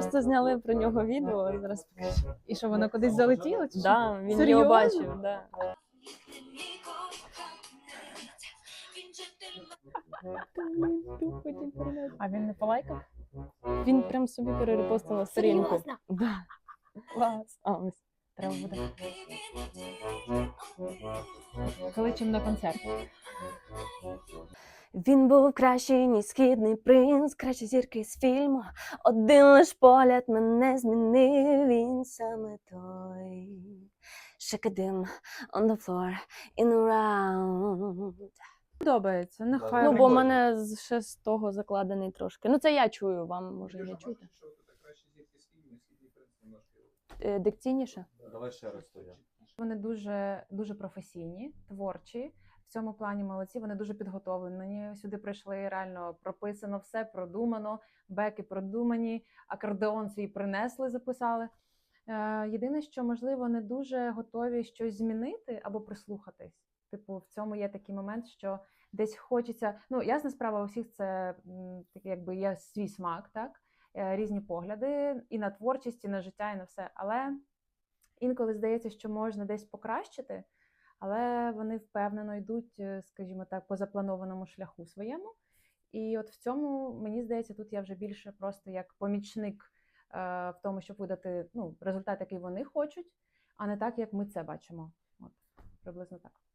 просто зняли про нього відео. Зараз покажу. І що воно кудись залетіло? Чи? Да, він Серйозно? його бачив. Да. А він не полайкав? Він прям собі перерепостив сторінку. Да. Клас. А, ось. Треба буде. Кличем на концерт. Він був кращий, ніж східний принц, кращі зірки з фільму. Один лиш погляд мене змінив, він саме той. Шикадим on the floor, in around. Подобається, нехай. Ну, бо в мене з- ще з того закладений трошки. Ну, це я чую, вам може не чути. Е, Дикційніше? Давай ще раз то я. Вони дуже дуже професійні, творчі. В цьому плані молодці. Вони дуже підготовлені. Сюди прийшли реально прописано все, продумано, беки продумані, акордеон свій принесли, записали. Е, єдине, що можливо не дуже готові щось змінити або прислухатись. Типу, в цьому є такий момент, що десь хочеться. Ну, ясна справа, у всіх це таке, якби є свій смак, так? Е, різні погляди і на творчість, і на життя, і на все. Але інколи здається, що можна десь покращити, але вони впевнено йдуть, е, скажімо так, по запланованому шляху своєму. І от в цьому, мені здається, тут я вже більше просто як помічник е, в тому, щоб видати ну, результат, який вони хочуть, а не так, як ми це бачимо. От, приблизно так.